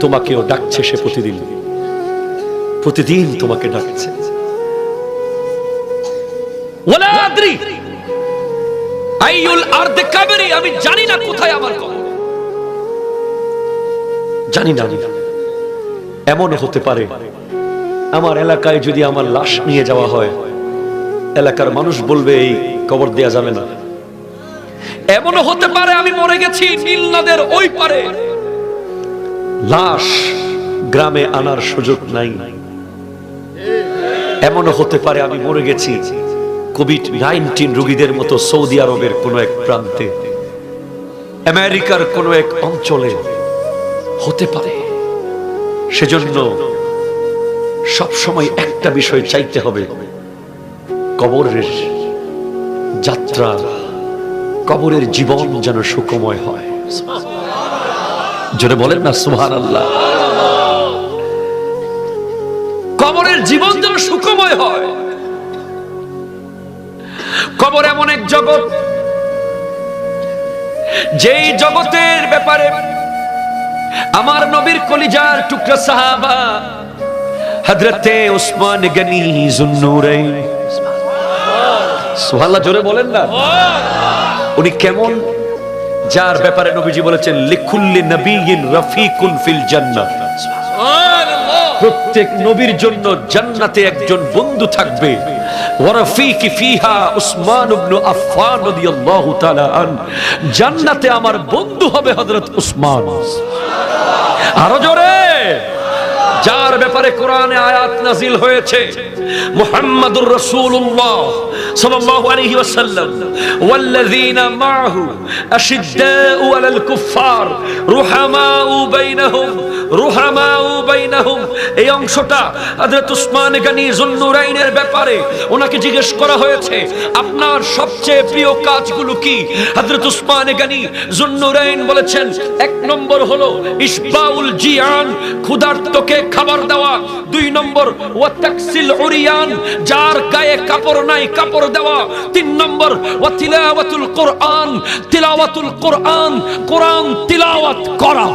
তোমাকেও ডাকছে সে প্রতিদিন। প্রতিদিন তোমাকে ডাকছে। আমি জানি না কোথায় আমার জানি না। এমন হতে পারে, আমার এলাকায় যদি আমার লাশ নিয়ে যাওয়া হয়, এলাকার মানুষ বলবে, এই কবর দেয়া যাবে না। এমনও হতে পারে, আমি মরে গেছি নীল নদের ওই পারে। লাশ গ্রামে আনার সুযোগ নাই। এমনও হতে পারে আমি মরে গেছি। কোভিড নাইনটিন রোগীদের মতো সৌদি আরবের কোন এক প্রান্তে। আমেরিকার কোন এক অঞ্চলে হতে পারে। সেজন্য সব সময় একটা বিষয় চাইতে হবে। কবরের যাত্রা, কবরের জীবন যেন সুখময় হয়। জোরে বলেন না সুহান আল্লাহ কবরের জীবন যেন সুখময় হয়। কবর এমন এক জগৎ, যেই জগতের ব্যাপারে আমার নবীর কলিজার টুকরা সাহাবা, হযরতে ওসমান গনি জুন্নুরাইন সুবহানাল্লাহ, জোরে বলেন না। উনি কেমন যার ব্যাপারে নবীজি বলেছেন লিখুল্লি নবীন রফিকুল ফিল প্রত্যেক নবীর জন্য জান্নাতে একজন বন্ধু থাকবে। ওয়ারাফিকি ফিহা উসমান ইবনে আফফান রাদিয়াল্লাহু তাআলা আন। জান্নাতে আমার বন্ধু হবে হযরত উসমান। আরও জোরে! যার ব্যাপারে কোরআনে আয়াত নাজিল হয়েছে। মুহাম্মাদুর রাসূলুল্লাহ সাল্লাল্লাহু আলাইহি ওয়াসাল্লাম, ওয়াল্লাযীনা মাআহু আশিদ্দাউ আলাল কুফফার, রুহামাউ বাইনাহুম রুহামাউ বাইনাহুম। এই অংশটা হযরত উসমান গনি যুন্নুরাইনের ব্যাপারে ওনাকে জিজ্ঞেস করা হয়েছে, আপনার সবচেয়ে প্রিয় কাজগুলো কি? হযরত উসমান গনি যুন্নুরাইন বলেছেন, এক নম্বর হলো ইসবাউল জিয়ান, ক্ষুধার্তকে খাবার দেওয়া। দুই নম্বর ও তাকসিল উরিয়ান, যার গায়ে কাপড় নাই, কাপড় দেওয়া। তিন নম্বর ও তিলাওয়াতুল কোরআন তিলাওয়াতুল কোরআন কোরআন তিলাওয়াত করা।